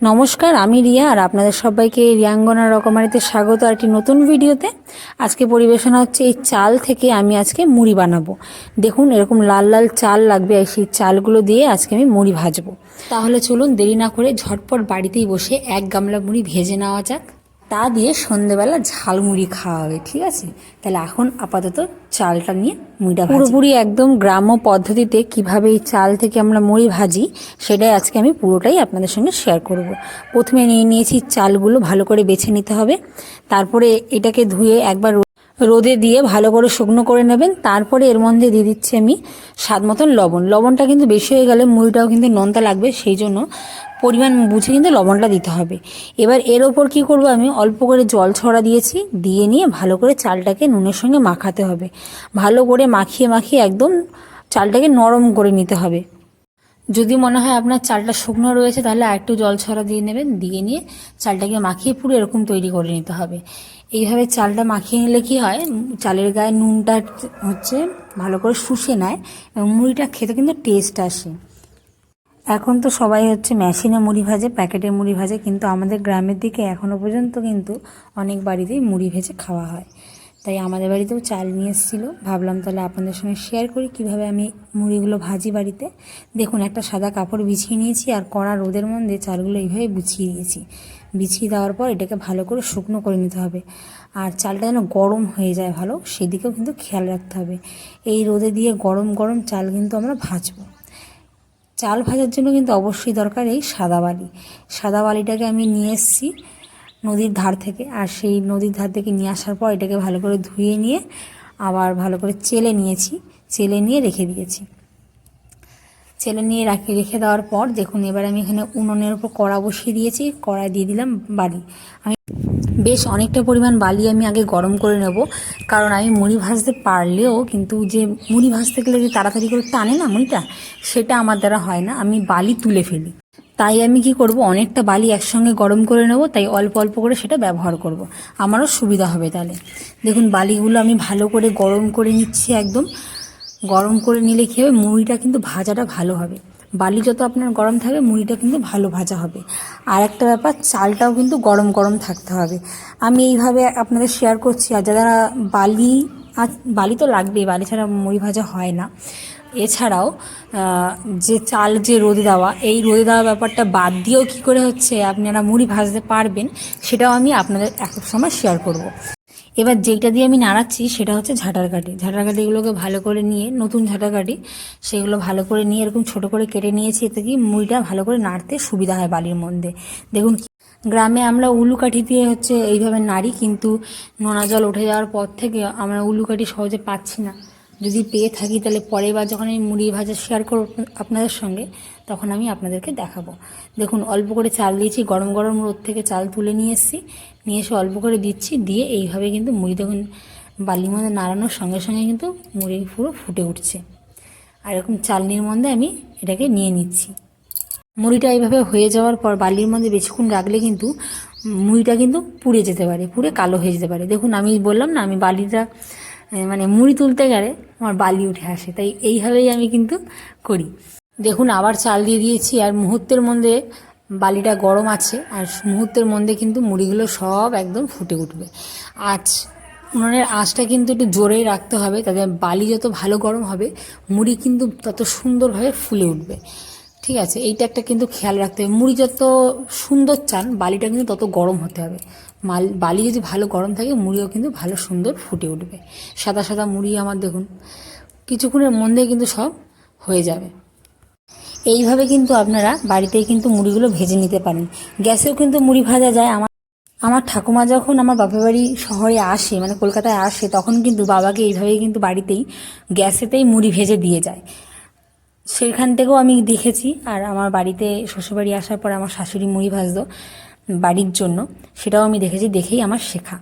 নমস্কার, আমি রিয়া আর আপনাদের সবাইকে রিয়াঙ্গনা রকমারিতে স্বাগত আর একটি নতুন ভিডিওতে। আজকে পরিবেশনা হচ্ছে এই চাল থেকে আমি আজকে মুড়ি বানাবো। দেখুন, এরকম লাল লাল চাল লাগবে আর সেই চালগুলো দিয়ে আজকে আমি মুড়ি ভাজবো। তাহলে চলুন দেরি না করে ঝটপট বাড়িতেই বসে এক গামলা মুড়ি ভেজে নেওয়া যাক। তা দিয়ে সন্ধেবেলা ঝালমুড়ি খাওয়া হবে, ঠিক আছে? তাহলে এখন আপাতত চালটা নিয়ে মুড়িটা পুরোপুরি একদম গ্রাম্য পদ্ধতিতে কীভাবে এই চাল থেকে আমরা মুড়ি ভাজি, সেটাই আজকে আমি পুরোটাই আপনাদের সঙ্গে শেয়ার করব। প্রথমে নিয়ে নিয়েছি চালগুলো ভালো করে বেছে নিতে হবে। তারপরে এটাকে ধুয়ে একবার রোদে দিয়ে ভালো করে শুকনো করে নেবেন। তারপরে এর মধ্যে দিয়ে দিচ্ছি আমি স্বাদ মতন লবণ। লবণটা কিন্তু বেশি হয়ে গেলে মুড়িটাও কিন্তু নোনতা লাগবে, সেই জন্য পরিমাণ বুঝে কিন্তু লবণটা দিতে হবে। এবার এর ওপর কি করব আমি? অল্প করে জল ছড়া দিয়েছি, দিয়ে নিয়ে ভালো করে চালটাকে নুনের সঙ্গে মাখাতে হবে। ভালো করে মাখিয়ে মাখিয়ে একদম চালটাকে নরম করে নিতে হবে। যদি মনে হয় আপনার চালটা শুকনো রয়েছে, তাহলে একটু জল ছড়া দিয়ে নেবেন, দিয়ে নিয়ে চালটাকে মাখিয়ে পুরো এরকম তৈরি করে নিতে হবে। এইভাবে চালটা মাখিয়ে নিলে কি হয়? চালের গায়ে নুনটা হচ্ছে ভালো করে শুষে নেয় এবং মুড়িটা খেতে কিন্তু টেস্ট আসে। এখন তো সবাই হচ্ছে মেশিনে মুড়ি ভাজে প্যাকেটে মুড়ি ভাজে, কিন্তু আমাদের গ্রামের দিকে এখনও পর্যন্ত কিন্তু অনেক বাড়িতেই মুড়ি ভেজে খাওয়া হয়। তাই আমাদের বাড়িতেও চাল নিয়ে এসেছিল। ভাবলাম তাহলে আপনাদের সঙ্গে শেয়ার করি কীভাবে আমি মুড়িগুলো ভাজি বাড়িতে। দেখুন, একটা সাদা কাপড় বিছিয়ে নিয়েছি আর কড়া রোদের মধ্যে চালগুলো এইভাবে বিছিয়ে দিয়েছি। বিছিয়ে দেওয়ার পর এটাকে ভালো করে শুকনো করে নিতে হবে। আর চালটা যেন গরম হয়ে যায় ভালো, সেদিকেও কিন্তু খেয়াল রাখতে হবে। এই রোদে দিয়ে গরম গরম চাল কিন্তু আমরা ভাজবো। চাল ভাজার জন্য কিন্তু অবশ্যই দরকার এই সাদা বালি। সাদা বালিটাকে আমি নিয়ে এসেছি নদীর ধার থেকে আর সেই নদীর ধার থেকে নিয়ে আসার পর এটাকে ভালো করে ধুয়ে নিয়ে আবার ভালো করে চেলে নিয়েছি। চেলে নিয়ে রেখে দিয়েছি। চেলে নিয়ে রাখি রেখে দেওয়ার পর দেখুন এবার আমি এখানে উনুনের উপর কড়া বসিয়ে দিয়েছি। কড়ায় দিয়ে দিলাম বালি। আমি বেশ অনেকটা পরিমাণ বালি আমি আগে গরম করে নেব। কারণ আমি মুড়ি ভাজতে পারলেও কিন্তু যে মুড়ি ভাজতে গেলে যে তাড়াতাড়ি করে টানে না মুড়িটা, সেটা আমার দ্বারা হয় না। আমি বালি তুলে ফেলি। তাই আমি কি করব? অনেকটা বালি একসঙ্গে গরম করে নেব, তাই অল্প অল্প করে সেটা ব্যবহার করব। আমারও সুবিধা হবে তাহলে। দেখুন, বালিগুলো আমি ভালো করে গরম করে নিচ্ছি একদম। গরম করে নিলে কী হবে? মুড়িটা কিন্তু ভাজাটা ভালো হবে। বালি যত আপনার গরম থাকবে, মুড়িটা কিন্তু ভালো ভাজা হবে। আর একটা ব্যাপার, চালটাও কিন্তু গরম গরম থাকতে হবে। আমি এইভাবে আপনাদের শেয়ার করছি, আর যারা বালি বালি তো লাগবেই, বালি ছাড়া মুড়ি ভাজা হয় না। এছাড়াও যে চাল যে রোদে দেওয়া, এই রোদে দেওয়া ব্যাপারটা বাদ দিয়েও কী করে হচ্ছে, আপনারা মুড়ি ভাজতে পারবেন, সেটাও আমি আপনাদের এক সময় শেয়ার করব। এবার যেটা দিয়ে আমি নাড়াচ্ছি সেটা হচ্ছে ঝাঁটার কাঠি ঝাঁটার কাঠিগুলোকে ভালো করে নিয়ে, নতুন ঝাঁটার কাঠি সেগুলো ভালো করে নিয়ে এরকম ছোট করে কেটে নিয়েছি, এতে কি মুড়িটা ভালো করে নাড়তে সুবিধা হয় বালির মধ্যে। দেখুন গ্রামে আমরা উলুকাঠি দিয়ে হচ্ছে এইভাবে নাড়ি, কিন্তু নোনা জল উঠে যাওয়ার পর থেকে আমরা উলুকাঠি সহজে পাচ্ছি না। যদি পেয়ে থাকি, তাহলে পরের বার যখন আমি মুড়ি ভাজা শেয়ার করব আপনাদের সঙ্গে, তখন আমি আপনাদেরকে দেখাবো। দেখুন, অল্প করে চাল দিয়েছি, গরম গরম রোদ থেকে চাল তুলে নিয়ে এসেছি। নিয়ে এসে অল্প করে দিচ্ছি, দিয়ে এইভাবে কিন্তু মুড়ি, দেখুন, বালির মধ্যে নাড়ানোর সঙ্গে সঙ্গে কিন্তু মুড়ি পুরো ফুটে উঠছে। আর এরকম চালনির মধ্যে আমি এটাকে নিয়ে নিচ্ছি। মুড়িটা এইভাবে হয়ে যাওয়ার পর বালির মধ্যে বেশিক্ষণ রাখলে কিন্তু মুড়িটা কিন্তু পুড়ে যেতে পারে, পুড়ে কালো হয়ে যেতে পারে। দেখুন, আমি বললাম না, আমি বালিটা মানে মুড়ি তুলতে গেলে আমার বালি উঠে আসে, তাই এইভাবেই আমি কিন্তু করি। দেখুন, আবার চাল দিয়ে দিয়েছি, আর মুহূর্তের মধ্যে বালিটা গরম আছে, আর মুহূর্তের মধ্যে কিন্তু মুড়িগুলো সব একদম ফুটে উঠবে। আজ উনুনের আঁচটা কিন্তু একটু জোরেই রাখতে হবে, তাতে বালি যত ভালো গরম হবে, মুড়ি কিন্তু তত সুন্দরভাবে ফুলে উঠবে। ঠিক আছে, এইটা একটা কিন্তু খেয়াল রাখতে হবে। মুড়ি যত সুন্দর চান, বালিটা কিন্তু তত গরম হতে হবে। মাল, বালি যদি ভালো গরম থাকে, মুড়িও কিন্তু ভালো সুন্দর ফুটে উঠবে। সাদা সাদা মুড়ি আমার দেখুন, কিছুক্ষণের মধ্যে কিন্তু সব হয়ে যাবে। এইভাবে কিন্তু আপনারা বাড়িতেই কিন্তু মুড়িগুলো ভেজে নিতে পারেন। গ্যাসেও কিন্তু মুড়ি ভাজা যায়। আমার আমার ঠাকুমা যখন আমার বাপের বাড়ি শহরে আসে মানে কলকাতায় আসে, তখন কিন্তু বাবাকে এইভাবেই কিন্তু বাড়িতেই গ্যাসেতেই মুড়ি ভেজে দিয়ে যায়। সেখান থেকেও আমি দেখেছি, আর আমার বাড়িতে শ্বশুরবাড়ি আসার পর আমার শাশুড়ি মুড়ি ভাজতো। বাড়ির জন্য, সেটাও আমি দেখেছি, দেখেই আমার শেখা।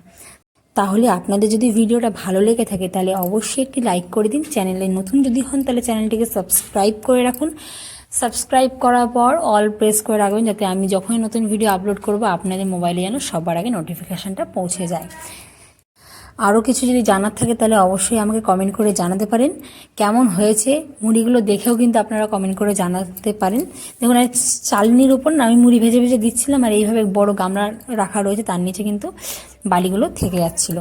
তাহলে আপনাদের যদি ভিডিওটা ভালো লেগে থাকে, তাহলে অবশ্যই একটি লাইক করে দিন। চ্যানেলে নতুন যদি হন, তাহলে চ্যানেলটিকে সাবস্ক্রাইব করে রাখুন। সাবস্ক্রাইব করার পর অল প্রেস করে রাখবেন, যাতে আমি যখনই নতুন ভিডিও আপলোড করব, আপনাদের মোবাইলে যেন সবার আগে নোটিফিকেশানটা পৌঁছে যায়। আরও কিছু যদি জানার থাকে তাহলে অবশ্যই আমাকে কমেন্ট করে জানাতে পারেন। কেমন হয়েছে মুড়িগুলো দেখেও কিন্তু আপনারা কমেন্ট করে জানাতে পারেন। দেখুন, আর চালনির উপর না আমি মুড়ি ভেজে ভেজে দিচ্ছিলাম আর এইভাবে বড় গামলা রাখা রয়েছে, তার নিচে কিন্তু বালিগুলো থেকে যাচ্ছিল।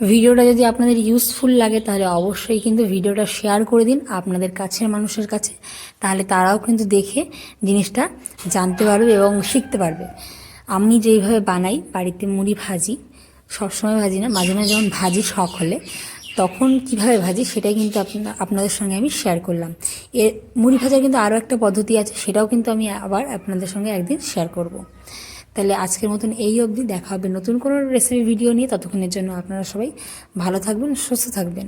ভিডিওটা যদি আপনাদের ইউজফুল লাগে তাহলে অবশ্যই কিন্তু ভিডিওটা শেয়ার করে দিন আপনাদের কাছের মানুষের কাছে। তাহলে তারাও কিন্তু দেখে জিনিসটা জানতে পারবে এবং শিখতে পারবে। আমি যেইভাবে বানাই, বাড়িতে মুড়ি ভাজি সবসময় ভাজি না। মাঝে মাঝে যখন ভাজি শখ হলে, তখন কীভাবে ভাজি সেটাই কিন্তু আপনাদের সঙ্গে আমি শেয়ার করলাম। এর, মুড়ি ভাজার কিন্তু আরও একটা পদ্ধতি আছে, সেটাও কিন্তু আমি আবার আপনাদের সঙ্গে একদিন শেয়ার করব। তাহলে আজকের মতন এই অবধি, দেখা হবে নতুন কোনো রেসিপি ভিডিও নিয়ে। ততক্ষণের জন্য আপনারা সবাই ভালো থাকবেন, সুস্থ থাকবেন।